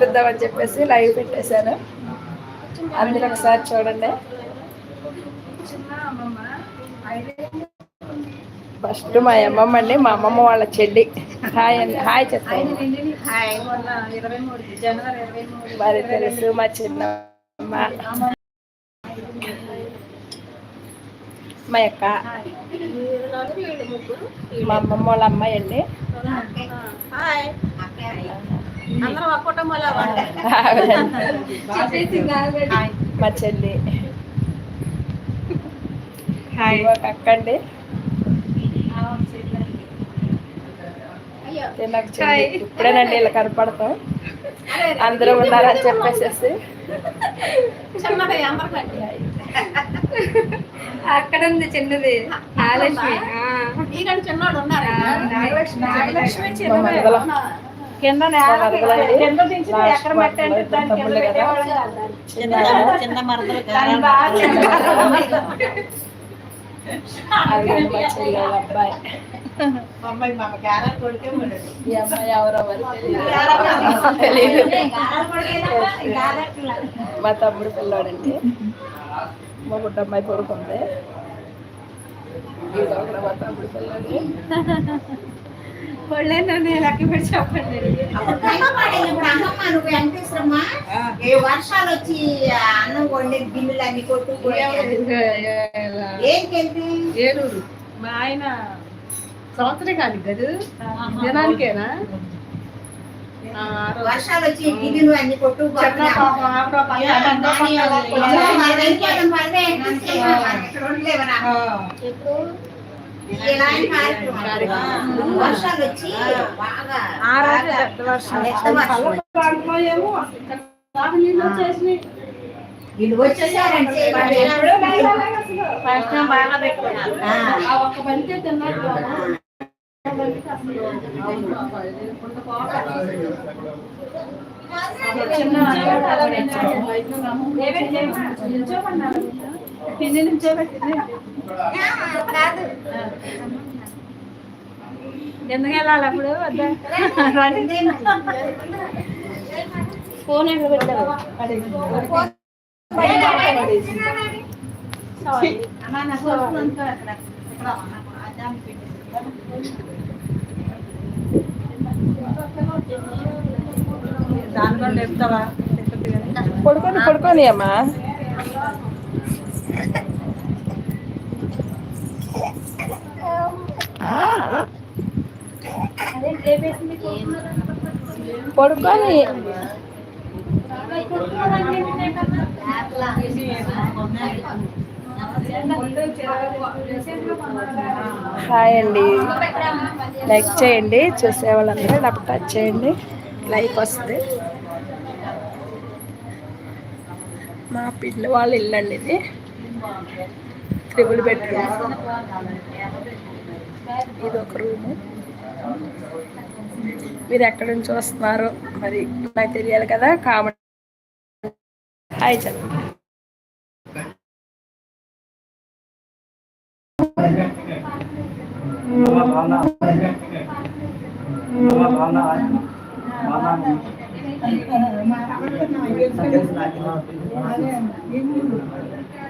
చూపిద్దామని చెప్పేసి లైవ్ పెట్టేశాను. అందరూ ఒకసారి చూడండి. ఫస్ట్ మా అమ్మమ్మ అండి మా అమ్మమ్మ వాళ్ళ చెల్లి. హాయ్ అండి హాయ్ చెప్పండి. మూడు మరి తెలుసు మా చిన్నమ్మ. మా యొక్క మా అమ్మమ్మ వాళ్ళ అమ్మాయి అండి. మా చెల్లి. హాయ్. ఒక అక్క అండి ఇది నాకు చెల్లి. ఇప్పుడేనండి ఇలా కనపడతాం. అందరూ ఉన్నారని చెప్పేసేసి. అక్కడ ఉంది చిన్నది. మహాలక్ష్మి. ఈనాడు చిన్నోడు ఉన్నారు నాగలక్ష్మి. కింద కింద దించి ఎక్కడ అంటే దాని కింద? మా అమ్మాయి మామ. ఈ అమ్మాయి ఎవరో తెలియదు. తమ్ముడు పిల్లాడండి. మా గుడ్డ అమ్మాయి కొడుకుంది. మా తమ్ముడు పిల్లాడు. ఒళ్ళేనా లెక్క పెట్టి చెప్పండి అప్పుడు కష్టపడేటప్పుడు అమ్మమ్మ నువ్వు వెంకటేశ్వరమ్మ ఏ వర్షాలు వచ్చి అన్నం వండే గిన్నెలు అన్ని కొట్టు ఏలూరు. మా ఆయన సంవత్సరం కాదు కదా రోజు. వర్షాలు వచ్చి గిన్నెలు అన్ని కొట్టు చిన్న పాపం, ఆవిడ ఒక పక్క, పెద్ద కార్యక్రమం వర్షాలు వచ్చి బాగా ఆ రోజు పెద్ద వర్షం. వీళ్ళు వచ్చేసారంటే ఫస్ట్ బాగా పెట్టుకున్నారు. ఆ, ఒక్క బంతి తిన్నారు. చిన్న పిన్ని నిల్చోబెట్టింది. ఎందుకు వెళ్ళాలి అప్పుడు. ఫోన్ ఎక్కడ పెట్టారు అన్నా నా సోపు అంతా అక్కడ. ఇక్కడ నాకు అద్దానికి పెట్టేసి. దాంట్లో లేపుతావా పడుకొని పడుకొని అమ్మా పడుకొని. హాయ్ అండి. లైక్ చేయండి చూసే వాళ్ళందరూ నాకు టచ్ చేయండి. లైక్ వస్తుంది మా పిల్ల వాళ్ళ ఇల్లు అండి ఇది. త్రిబుల్ బెడ్రూమ్ ఇది ఒక రూము. మీరు ఎక్కడి నుంచి వస్తున్నారో మరి నాకు తెలియాలి కదా కామెంట్ హాయ్ చెప్పండి